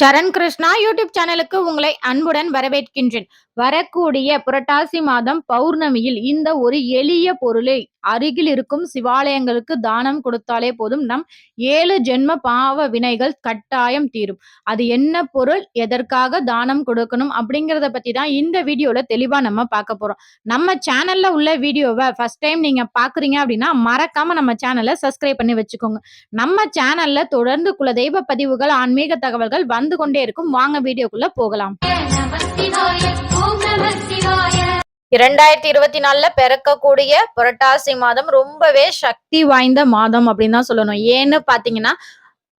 சரண் Krishna YouTube சேனலுக்கு உங்களை அன்புடன் வரவேற்கின்றேன். வரக்கூடிய புரட்டாசி மாதம் பௌர்ணமியில் இந்த ஒரு எளிய பொருளை அருகில் இருக்கும் சிவாலயங்களுக்கு தானம் கொடுத்தாலே போதும். நம் ஏழு ஜென்ம பாவ வினைகள் கட்டாயம் தீரும். அது என்ன பொருள்? எதற்காக தானம் கொடுக்கணும்? அப்படிங்கிறத பத்தி தான் இந்த வீடியோல தெளிவா நம்ம பார்க்க போறோம். நம்ம சேனல்ல உள்ள வீடியோவை ஃபர்ஸ்ட் டைம் நீங்க பாக்குறீங்க அப்படின்னா மறக்காம நம்ம சேனலை சப்ஸ்கிரைப் பண்ணி வச்சுக்கோங்க. நம்ம சேனல்ல தொடர்ந்து குலதெய்வ பதிவுகள் ஆன்மீக தகவல்கள் வந்து கொண்டே இருக்கும். வாங்க வீடியோக்குள்ள போகலாம். இரண்டாயிரத்தி இருபத்தி நாலுல பிறக்கக்கூடிய புரட்டாசி மாதம் ரொம்பவே சக்தி வாய்ந்த மாதம் அப்படின்னு தான் சொல்லணும். ஏன்னு பாத்தீங்கன்னா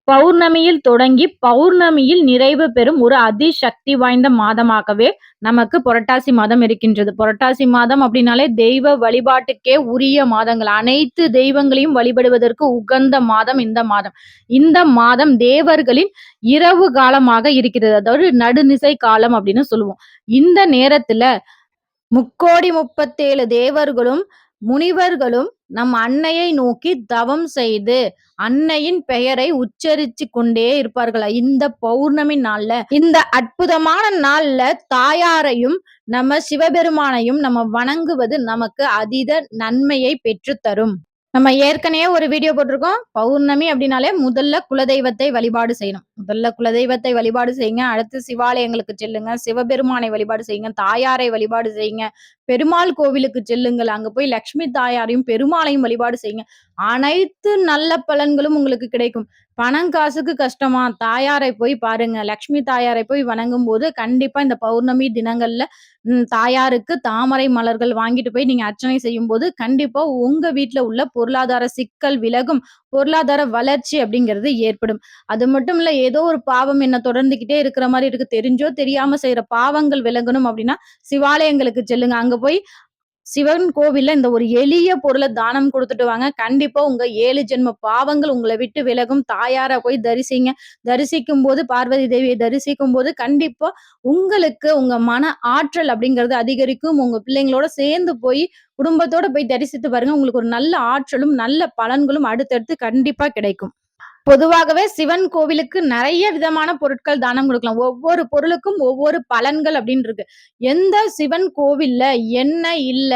பௌர்ணமியில் தொடங்கி பௌர்ணமியில் நிறைவு பெறும் ஒரு அதிசக்தி வாய்ந்த மாதமாகவே நமக்கு புரட்டாசி மாதம் இருக்கின்றது. புரட்டாசி மாதம் அப்படின்னாலே தெய்வ வழிபாட்டுக்கே உரிய மாதங்கள். அனைத்து தெய்வங்களையும் வழிபடுவதற்கு உகந்த மாதம் இந்த மாதம். இந்த மாதம் தேவர்களின் இரவு காலமாக இருக்கிறது. அதாவது நடுநிசை காலம் அப்படின்னு சொல்லுவோம். இந்த நேரத்துல முக்கோடி முப்பத்தேழு தேவர்களும் முனிவர்களும் நம் அன்னையை நோக்கி தவம் செய்து அன்னையின் பெயரை உச்சரிச்சு கொண்டே இருப்பார்களா. இந்த பௌர்ணமி நாள்ல இந்த அற்புதமான நாள்ல தாயாரையும் நம்ம சிவபெருமானையும் நம்ம வணங்குவது நமக்கு அதீத நன்மையை பெற்று தரும் நம்ம ஏற்கனவே ஒரு வீடியோ போட்டிருக்கோம். பௌர்ணமி அப்படின்னாலே முதல்ல குலதெய்வத்தை வழிபாடு செய்யணும். முதல்ல குலதெய்வத்தை வழிபாடு செய்யுங்க. அடுத்து சிவாலயங்களுக்கு செல்லுங்க. சிவபெருமானை வழிபாடு செய்யுங்க. தாயாரை வழிபாடு செய்யுங்க. பெருமாள் கோவிலுக்கு செல்லுங்கள். அங்க போய் லக்ஷ்மி தாயாரையும் பெருமாளையும் வழிபாடு செய்யுங்க. அனைத்து நல்ல பலன்களும் உங்களுக்கு கிடைக்கும். பணம் காசுக்கு கஷ்டமா? தாயாரை போய் பாருங்க. லக்ஷ்மி தாயாரை போய் வணங்கும் போது கண்டிப்பா இந்த பௌர்ணமி தினங்கள்ல தாயாருக்கு தாமரை மலர்கள் வாங்கிட்டு போய் நீங்க அர்ச்சனை செய்யும் போது கண்டிப்பா உங்க வீட்டுல உள்ள பொருளாதார சிக்கல் விலகும். பொருளாதார வளர்ச்சி அப்படிங்கிறது ஏற்படும். அது மட்டும் இல்ல ஏதோ ஒரு பாவம் என்ன தொடர்ந்துகிட்டே இருக்கிற மாதிரி இருக்கு தெரிஞ்சோ தெரியாம செய்யற பாவங்கள் விலகணும் அப்படின்னா சிவாலயங்களுக்கு செல்லுங்க. அங்க போய் சிவன் கோவில்ல இந்த ஒரு எளிய பொருளை தானம் கொடுத்துட்டு வாங்க. கண்டிப்பா உங்க ஏழு ஜென்ம பாவங்கள் உங்களை விட்டு விலகும். தாயார போய் தரிசிங்க. தரிசிக்கும் போது பார்வதி தேவியை தரிசிக்கும் போது கண்டிப்பா உங்களுக்கு உங்க மன ஆற்றல் அப்படிங்கிறது அதிகரிக்கும். உங்க பிள்ளைங்களோட சேர்ந்து போய் குடும்பத்தோட போய் தரிசித்து பாருங்க. உங்களுக்கு ஒரு நல்ல ஆற்றலும் நல்ல பலன்களும் அடுத்தடுத்து கண்டிப்பா கிடைக்கும். பொதுவாகவே சிவன் கோவிலுக்கு நிறைய விதமான பொருட்கள் தானம் கொடுக்கலாம். ஒவ்வொரு பொருளுக்கும் ஒவ்வொரு பலன்கள் அப்படின்னு இருக்கு. எந்த சிவன் கோவில்ல என்ன இல்ல?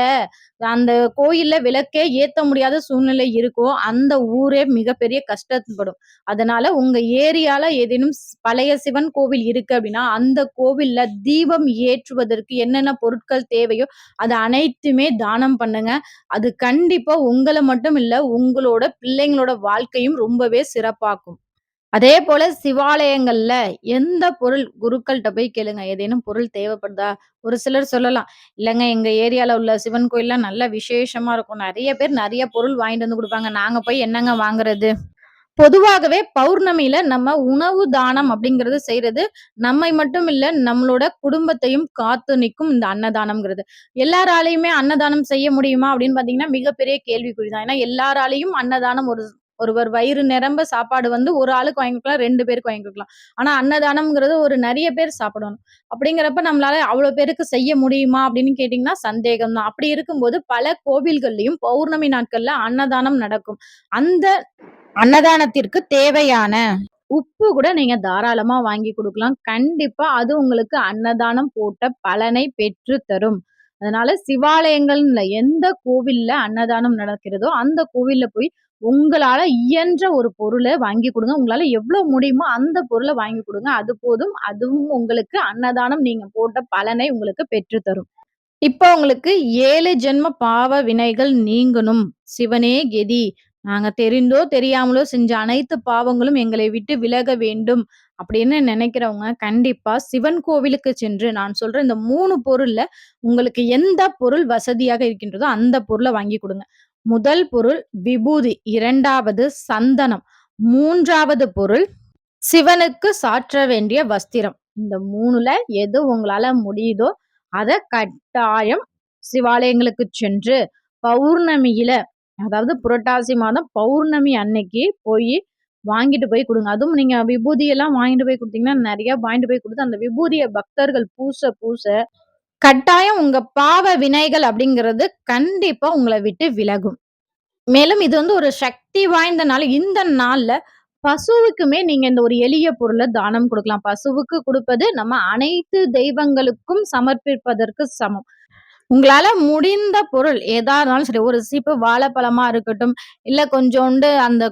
அந்த கோயில்ல விளக்கே ஏத்த முடியாத சூழ்நிலை இருக்கோ அந்த ஊரே மிகப்பெரிய கஷ்டப்படும் அதனால உங்க ஏரியால ஏதேனும் பழைய சிவன் கோவில் இருக்கு அப்படின்னா அந்த கோவில்ல தீபம் ஏற்றுவதற்கு என்னென்ன பொருட்கள் தேவையோ அது அனைத்துமே தானம் பண்ணுங்க. அது கண்டிப்பா உங்களை மட்டும் இல்ல உங்களோட பிள்ளைங்களோட வாழ்க்கையும் ரொம்பவே சிறப்பாக்கும். அதே போல சிவாலயங்கள்ல எந்த பொருள் குருக்கள்கிட்ட போய் கேளுங்க. ஏதேனும் பொருள் தேவைப்படுதா? ஒரு சிலர் சொல்லலாம். இல்லைங்க எங்க ஏரியால உள்ள சிவன் கோயில்லாம் நல்ல விசேஷமா இருக்கும். நிறைய பேர் நிறைய பொருள் வாங்கிட்டு வந்து கொடுப்பாங்க. நாங்க போய் என்னங்க வாங்குறது? பொதுவாகவே பௌர்ணமியில நம்ம உணவு தானம் அப்படிங்கறது செய்யறது நம்மை மட்டும் இல்ல நம்மளோட குடும்பத்தையும் காத்து நிற்கும் இந்த அன்னதானம்ங்கிறது. எல்லாராலையுமே அன்னதானம் செய்ய முடியுமா அப்படின்னு பாத்தீங்கன்னா மிகப்பெரிய கேள்விக்குறிதான். ஏன்னா எல்லாராலையும் அன்னதானம் ஒரு ஒருவர் வயிறு நிரம்ப சாப்பாடு வந்து ஒரு ஆளுக்கு வாங்கி கொடுக்கலாம் ரெண்டு பேருக்கு வாங்கி கொடுக்கலாம். ஆனா அன்னதானம்ங்கிறது ஒரு நிறைய பேர் சாப்பிடணும். அப்படிங்கிறப்ப நம்மளால அவ்வளவு பேருக்கு செய்ய முடியுமா அப்படின்னு கேட்டீங்கன்னா சந்தேகம் தான் அப்படி இருக்கும்போது பல கோவில்கள்லயும் பௌர்ணமி நாட்கள்ல அன்னதானம் நடக்கும். அந்த அன்னதானத்திற்கு தேவையான உப்பு கூட நீங்க தாராளமா வாங்கி கொடுக்கலாம். கண்டிப்பா அது உங்களுக்கு அன்னதானம் போட்ட பலனை பெற்று தரும். அதனால சிவாலயங்கள்ல எந்த கோவில்ல அன்னதானம் நடக்கிறதோ அந்த கோவில்ல போய் உங்களால இயன்ற ஒரு பொருளை வாங்கி கொடுங்க. உங்களால எவ்வளவு முடியுமோ அந்த பொருளை வாங்கி கொடுங்க. அது போதும். அதுவும் உங்களுக்கு அன்னதானம் நீங்க போட்ட பலனை உங்களுக்கு பெற்று தரும். உங்களுக்கு ஏழு ஜென்ம பாவ வினைகள் நீங்கணும். சிவனே கெதி. நாங்க தெரிந்தோ தெரியாமலோ செஞ்ச அனைத்து பாவங்களும் எங்களை விட்டு விலக வேண்டும் அப்படின்னு நினைக்கிறவங்க கண்டிப்பா சிவன் கோவிலுக்கு சென்று நான் சொல்ற இந்த மூணு பொருள்ல உங்களுக்கு எந்த பொருள் வசதியாக இருக்கின்றதோ அந்த பொருளை வாங்கி கொடுங்க. முதல் பொருள் விபூதி இரண்டாவது சந்தனம் மூன்றாவது பொருள் சிவனுக்கு சாற்ற வேண்டிய வஸ்திரம். இந்த மூணுல எது உங்களால முடியுதோ அத கட்டாயம் சிவாலயங்களுக்கு சென்று பௌர்ணமியில அதாவது புரட்டாசி மாதம் பௌர்ணமி அன்னைக்கு போய் வாங்கிட்டு போய் கொடுங்க. அதுவும் நீங்க விபூதியெல்லாம் வாங்கிட்டு போய் கொடுத்தீங்கன்னா நிறைய வாங்கிட்டு போய் கொடுத்து அந்த விபூதியை பக்தர்கள் பூச பூச கட்டாயம் உங்க பாவ வினைகள் அப்படிங்கிறது கண்டிப்பா உங்களை விட்டு விலகும் மேலும் இது வந்து ஒரு சக்தி வாய்ந்த நாள் இந்த நாள்ல பசுவுக்குமே நீங்க இந்த ஒரு எளிய பொருளை தானம் கொடுக்கலாம் பசுவுக்கு கொடுப்பது நம்ம அனைத்து தெய்வங்களுக்கும் சமர்ப்பிப்பதற்கு சமம். உங்களால முடிந்த பொருள் எதா இருந்தாலும் சரி, ஒரு சீப்பு வாழைப்பழமா இருக்கட்டும், இல்ல கொஞ்சோண்டு அந்த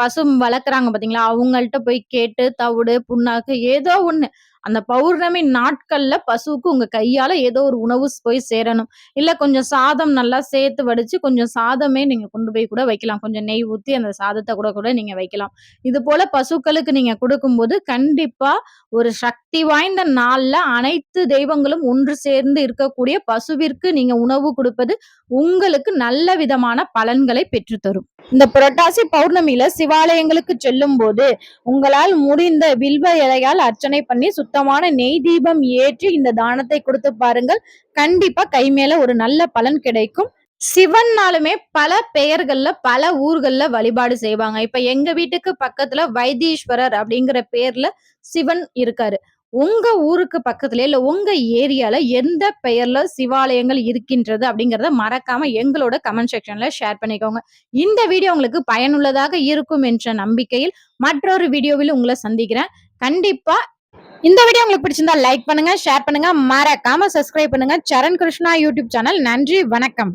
பசு வளர்க்குறாங்க பார்த்தீங்களா, அவங்கள்ட்ட போய் கேட்டு தவிடு, புண்ணாக்கு ஏதோ ஒண்ணு. அந்த பௌர்ணமி நாட்கள்ல பசுவுக்கு உங்க கையால ஏதோ ஒரு உணவு போய் சேரணும். இல்ல கொஞ்சம் சாதம் நல்லா சேர்த்து வடிச்சு, கொஞ்சம் சாதமே நீங்க கொண்டு போய் கூட வைக்கலாம். கொஞ்சம் நெய் ஊத்தி அந்த சாதத்தை கூட கூட நீங்க வைக்கலாம். இது போல பசுக்களுக்கு நீங்க கொடுக்கும்போது கண்டிப்பா ஒரு சக்தி வாய்ந்த நாள்ல அனைத்து தெய்வங்களும் ஒன்று சேர்ந்து இருக்கக்கூடிய பசுவிற்கு நீங்க உணவு கொடுப்பது உங்களுக்கு நல்ல விதமான பலன்களை பெற்றுத்தரும் இந்த புரட்டாசி பௌர்ணமியில சிவாலயங்களுக்கு செல்லும் போது உங்களால் முடிந்த வில்வ இலையால் அர்ச்சனை பண்ணி, சுத்தமான நெய் தீபம் ஏற்றி இந்த தானத்தை கொடுத்து பாருங்கள். கண்டிப்பா கை மேல ஒரு நல்ல பலன் கிடைக்கும். சிவன்னாலுமே பல பெயர்கள்ல, பல ஊர்கள்ல வழிபாடு செய்வாங்க. இப்ப எங்க வீட்டுக்கு பக்கத்துல வைத்தீஸ்வரர் அப்படிங்கிற பேர்ல சிவன் இருக்காரு. உங்க ஊருக்கு பக்கத்துல இல்ல உங்க ஏரியால எந்த பெயர்ல சிவாலயங்கள் இருக்கின்றது அப்படிங்கிறத மறக்காம எங்களோட கமெண்ட் செக்ஷன்ல ஷேர் பண்ணிக்கோங்க. இந்த வீடியோ உங்களுக்கு பயனுள்ளதாக இருக்கும் என்ற நம்பிக்கையில், மற்றொரு வீடியோவில் உங்களை சந்திக்கிறேன். கண்டிப்பா இந்த வீடியோ உங்களுக்கு பிடிச்சிருந்தா லைக் பண்ணுங்க, ஷேர் பண்ணுங்க, மறக்காம சப்ஸ்கிரைப் பண்ணுங்க. Charan Krishna YouTube channel. நன்றி, வணக்கம்.